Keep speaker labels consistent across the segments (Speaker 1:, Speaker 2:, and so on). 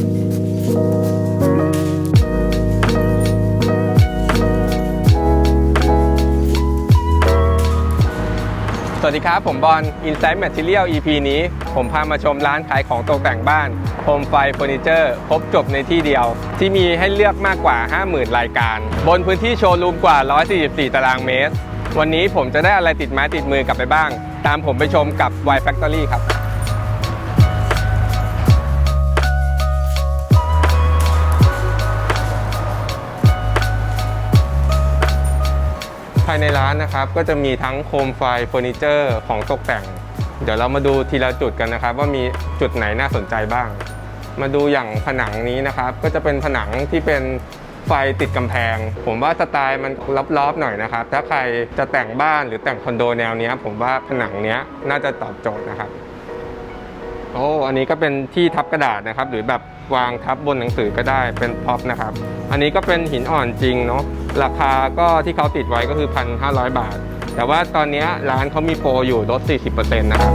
Speaker 1: สวัสดีครับ ผมบอล Insight Material EP นี้ ผมพามาชมร้านขายของตกแต่งบ้านโฮมไฟเฟอร์นิเจอร์ครบจบในที่เดียว ที่มีให้เลือกมากกว่า 50,000 รายการ บนพื้นที่โชว์รูมกว่า 144 ตารางเมตร วันนี้ผมจะได้อะไรติดไม้ติดมือกลับไปบ้าง ตามผมไปชมกับ Y Factory ครับายในร้านนะครับ ก็จะมีทั้งโคมไฟเฟอร์นิเจอร์ของตกแต่ง เดี๋ยวเรามาดูทีละจุดกันนะครับ ว่ามีจุดไหนน่าสนใจบ้าง มาดูอย่างผนังนี้นะครับ ก็จะเป็นผนังที่เป็นไฟติดกำแพง ผมว่าสไตล์มันลอบๆหน่อยนะครับ ถ้าใครจะแต่งบ้านหรือแต่งคอนโดแนวนี้ผมว่าผนังเนี้ยน่าจะตอบโจทย์นะครับ โอ้อันนี้ก็เป็นที่ทับกระดาษนะครับ หรือแบบวางทับบนหนังสือก็ได้เป็นพ็อปนะครับ อันนี้ก็เป็นหินอ่อนจริงเนาะราคาก็ที่เขาติดไว้ก็คือ 1,500 บาท แต่ว่าตอนนี้ร้านเขามีโปรอยู่ลด 40%นะครับ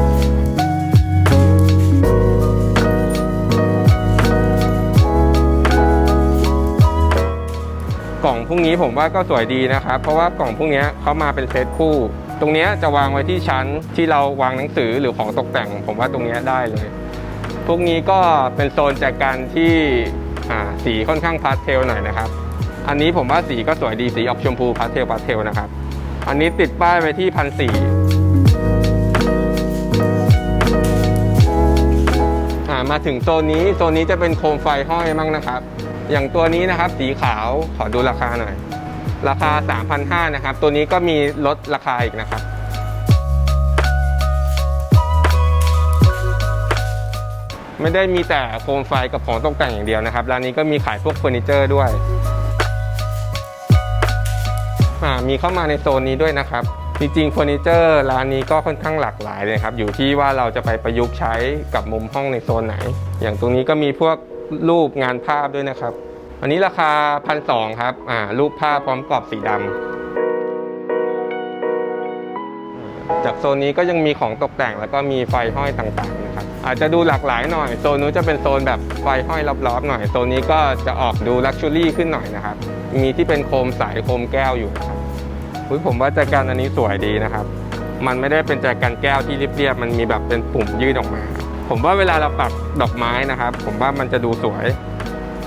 Speaker 1: กล่องพวกนี้ผมว่าก็สวยดีนะครับ เพราะว่ากล่องพวกนี้เขามาเป็นเซตคู่ ตรงนี้จะวางไว้ที่ชั้นที่เราวางหนังสือหรือของตกแต่ง ผมว่าตรงนี้ได้เลย พวกนี้ก็เป็นโซนแจกันที่สีค่อนข้างพาสเทลหน่อยนะครับ อันนี้ผมว่าสีก็สวยดีสีออกชมพูพาสเทลพาสเทลนะครับ อันนี้ติดป้ายไว้ที่พันสี่มาถึงโซนนี้โซนนี้จะเป็นโคมไฟห้อยมั่งนะครับ อย่างตัวนี้นะครับสีขาวขอดูราคาหน่อย ราคา 3,500นะครับ ตัวนี้ก็มีลดราคาอีกนะครับ ไม่ได้มีแต่โคมไฟกับของตกแต่งอย่างเดียวนะครับ ร้านนี้ก็มีขายพวกเฟอร์นิเจอร์ด้วย มีเข้ามาในโซนนี้ด้วยนะครับ จริงๆเฟอร์นิเจอร์ร้านนี้ก็ค่อนข้างหลากหลายเลยครับ อยู่ที่ว่าเราจะไปประยุกต์ใช้กับมุมห้องในโซนไหน อย่างตรงนี้ก็มีพวกรูปงานภาพด้วยนะครับ อันนี้ราคาพันสองครับ อ่า รูปภาพพร้อมกรอบสีดำ จากโซนนี้ก็ยังมีของตกแต่งแล้วก็มีไฟห้อยต่างๆนะครับ อาจจะดูหลากหลายหน่อย โซนนู้นจะเป็นโซนแบบไฟห้อยรอบๆหน่อย โซนนี้ก็จะออกดูลักชัวรี่ขึ้นหน่อยนะครับ มีที่เป็นโคมสายโคมแก้วอยู่นะครับอุ๊ยผมว่าแจกันอันนี้สวยดีนะครับ มันไม่ได้เป็นแจกันแก้วที่เรียบๆ มันมีแบบเป็นปุ่มยื่นออกมา ผมว่าเวลาเราปักดอกไม้นะครับ ผมว่ามันจะดูสวย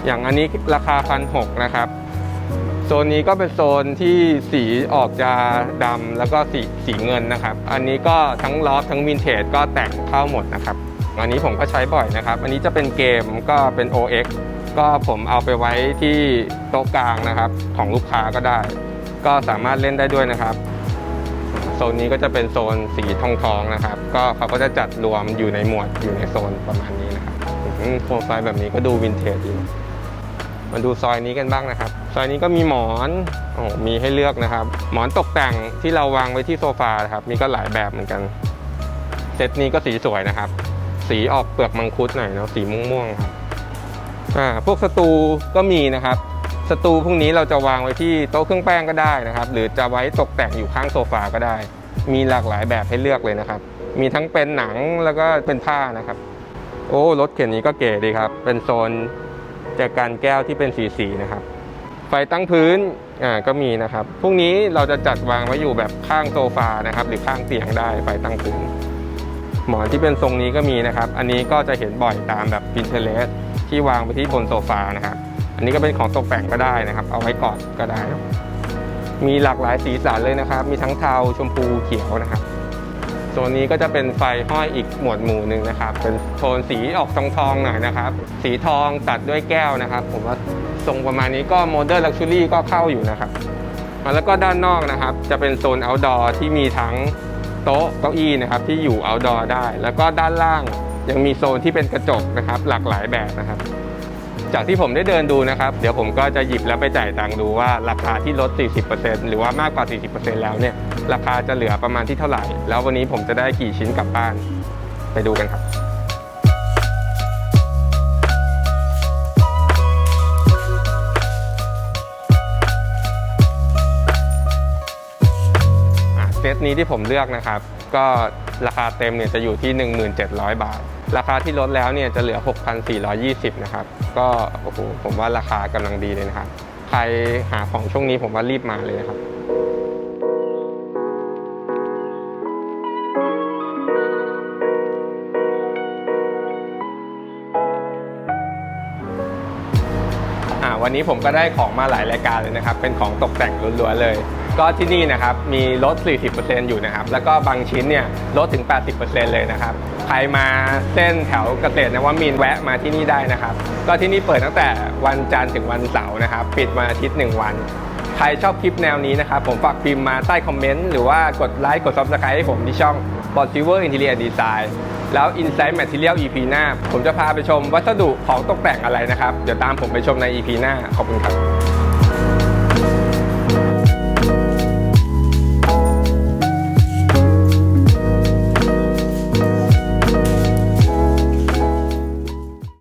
Speaker 1: อย่างอันนี้ราคาพันหกนะครับ โซนนี้ก็เป็นโซนที่สีออกจะดำแล้วก็สีสีเงินนะครับ อันนี้ก็ทั้งลอฟทั้งวินเทจก็แต่งเข้าหมดนะครับ อันนี้ผมก็ใช้บ่อยนะครับ อันนี้จะเป็นเกมก็เป็น OX ก็ผมเอาไปไว้ที่โต๊ะกลางนะครับของลูกค้าก็ได้ ก็สามารถเล่นได้ด้วยนะครับโซนนี้ก็จะเป็นโซนสีทองทองนะครับ ก็เขาก็จะจัดรวมอยู่ในหมวดอยู่ในโซนประมาณนี้นะครับโคมไฟแบบนี้ก็ดูวินเทจดี มาดูซอยนี้กันบ้างนะครับ ซอยนี้ก็มีหมอนโอ้มีให้เลือกนะครับ หมอนตกแต่งที่เราวางไว้ที่โซฟานะครับ มีก็หลายแบบเหมือนกันเซตนี้ก็สีสวยนะครับ สีออกเปลือกมังคุดหน่อยเนาะสีม่วงๆครับอ่าพวกสตูก็มีนะครับสตูพวกนี้เราจะวางไว้ที่โต๊ะเครื่องแป้งก็ได้นะครับ หรือจะไว้ตกแต่งอยู่ข้างโซฟาก็ได้ มีหลากหลายแบบให้เลือกเลยนะครับ มีทั้งเป็นหนังแล้วก็เป็นผ้านะครับ โอ้รถเข็นนี้ก็เก๋ดีครับ เป็นโซน จากการแก้วที่เป็นสีสีๆนะครับ ไฟตั้งพื้นอ่าก็มีนะครับ พวกนี้เราจะจัดวางไว้อยู่แบบข้างโซฟานะครับ หรือข้างเตียงได้ไฟตั้งพื้น หมอนที่เป็นทรงนี้ก็มีนะครับ อันนี้ก็จะเห็นบ่อยตามแบบ Pinterest ที่วางไปที่บนโซฟานะครับ อันนี้ก็เป็นของตกแต่งก็ได้นะครับ เอาไว้กอดก็ได้ มีหลากหลายสีสันเลยนะครับ มีทั้งเทาชมพูเขียวนะครับ โซนนี้ก็จะเป็นไฟห้อยอีกหมวดหมู่หนึ่งนะครับ เป็นโทนสีออกทองทองๆหน่อยนะครับ สีทองตัดด้วยแก้วนะครับ ผมว่าทรงประมาณนี้ก็โมเดิร์นลักชัวรี่ก็เข้าอยู่นะครับแล้วก็ด้านนอกนะครับ จะเป็นโซน outdoor ที่มีทั้งโต๊ะเก้าอี้นะครับที่อยู่ outdoor ได้ แล้วก็ด้านล่างยังมีโซนที่เป็นกระจกนะครับ หลากหลายแบบนะครับ จากที่ผมได้เดินดูนะครับ เดี๋ยวผมก็จะหยิบแล้วไปจ่ายตังค์ดูว่าราคาที่ลด 40%หรือว่ามากกว่า 40%แล้วเนี่ยราคาจะเหลือประมาณที่เท่าไหร่ แล้ววันนี้ผมจะได้กี่ชิ้นกลับบ้านไปดูกันครับเซตนี้ที่ผมเลือกนะครับ ก็ราคาเต็มเนี่ยจะอยู่ที่ 1,700 บาท ราคาที่ลดแล้วเนี่ยจะเหลือ 6,420 นะครับ ก็โอ้โหผมว่าราคากำลังดีเลยนะครับ ใครหาของช่วงนี้ผมว่ารีบมาเลยนะครับ วันนี้ผมก็ได้ของมาหลายรายการเลยนะครับ เป็นของตกแต่งล้วนๆเลย ก็ที่นี่นะครับมีลด 40%อยู่นะครับ แล้วก็บางชิ้นเนี่ยลดถึง 80%เลยนะครับ ใครมาเส้นแถวเกษตรนะว่ามินแวะมาที่นี่ได้นะครับ ก็ที่นี่เปิดตั้งแต่วันจันทร์ถึงวันเสาร์นะครับ ปิดวันอาทิตย์ 1 วันใครชอบคลิปแนวนี้นะครับ ผมฝากพิมพ์มาใต้คอมเมนต์ หรือว่ากดไลค์กด subscribe ให้ผมที่ช่อง b o t i v e r Interior Design แล้ว Insight Material EP หน้า ผมจะพาไปชมวัสดุของตกแต่งอะไรนะครับ เดี๋ยวตามผมไปชมใน EP หน้า ขอบคุณครับ